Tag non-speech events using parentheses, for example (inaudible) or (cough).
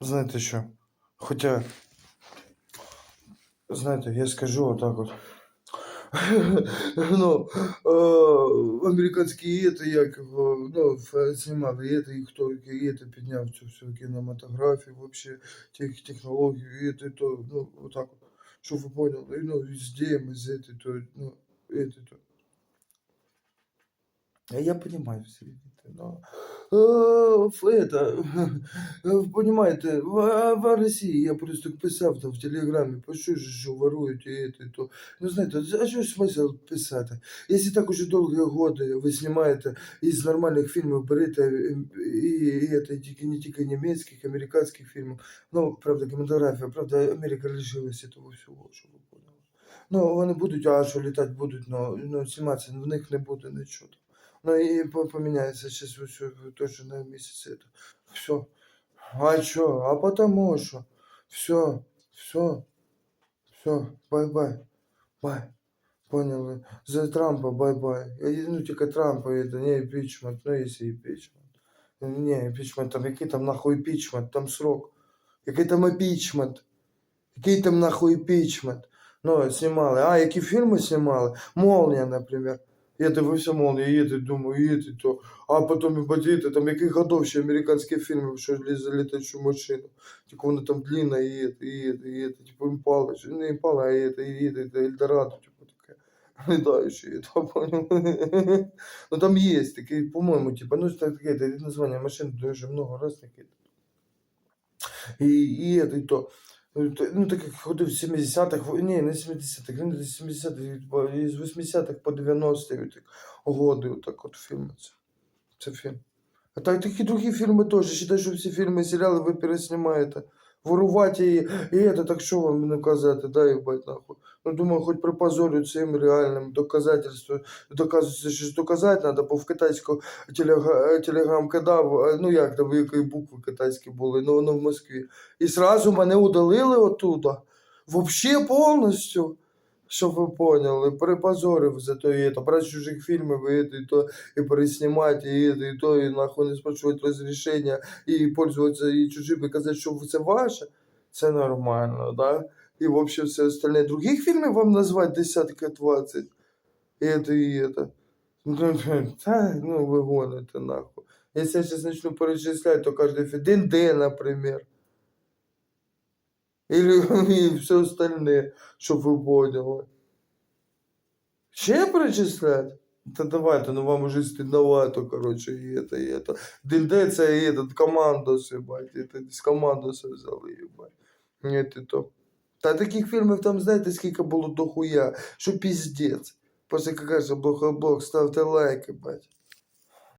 Знаєте що? Хоча, знаєте, я скажу отак от. (laughs) Ну, е, американські это, як його, ну, ф- знімали, і это, і хто і это підняв цю всю кінематографію, вообще, тех, технологію, і это, то, ну, отак от. Щоб ви поняли, ну, везде, мы з этой, то, ну, это, то. А Я понимаю все это, но э, ф- это, (laughs) э, понимаете, в, а, в России я просто писав там в Телеграмі, пишу, ж, що ворують і это, і то. Ну, знаєте, а що смисл писати? Якщо так уже довгі годи ви знімаєте із нормальних фільмів, берете е, і, і, это, і тільки, не тільки німецьких, американських фільмів, ну, правда, кінематографія, правда, Америка лишилася того всього, що ви поняли. Ну, вони будуть, а що літати будуть, ну, ну зніматися в них не буде нічого. Ну и по- поменяется сейчас все тоже на месяц это. Все. А чё? А потому что. Все. Все. Все. Бай-бай. Бай. Понял. За Трампа бай-бай. Я- Ну, только Трампа это не импичмент. Ну, если импичмент. Не, импичмент там, який там нахуй импичмент, там срок. Який там импичмент. Який там нахуй импичмент. Ну, знімали. А, які фільми знімали? Молния, наприклад. Я дивився молнію, і це, думаю, і це, то. А потім і бачите, там яких годов ще американські фільми, що літачу машину. Тільки вона там і і це, і це, типу імпала, не імпала, а і і це, це Ельдорадо, типу таке. І то, понял. Ну там є такий, по-моєму, типу, ну так таке, названня машин дуже много раз таке. І, і, це, і то. Ну, Ну, так як ходив в 70-х, ні, не 70-х, він з 70-х, з 80-х по 90-ті так, годи, отак от фільми. Це, це фільм. А так такі другі фільми теж. Считай, що всі фільми і серіали ви переснімаєте. Ворувати і, і це, так що вам не казати, да, їбать, нахуй. Ну, думаю, хоч припозорю цим реальним доказательством. Доказується, що доказати треба, бо в китайську телега, телеграм кидав, ну як там, які букви китайські були, ну воно в Москві. І зразу мене удалили оттуда. Взагалі повністю. Щоб ви поняли, перепозорив за то і то, брати чужих фільмів, і, то, і то, і переснімати, і, то, і то, і нахуй не спрашувати розрішення, і пользуватися і чужим, і казати, що це ваше, це нормально, да? І вообще все остальне. Других фільмів вам назвати десятка 20. І это, і это. Ну, (laughs) та, ну ви гоните нахуй. Якщо я сейчас начну перечислять, то каждый фильм. Дин-Де, например. Или (laughs) и все остальне, щоб ви поняли. Ще перечислять? Та давайте, ну вам уже стыдновато, короче, и это, и это. Динде це і этот командос, ебать, это з командоса взяли, ебать. Нет, і то. Та таких фільмів там, знаєте, скільки було дохуя, що піздець. Просто, як кажется, блог ставте лайк, ебать.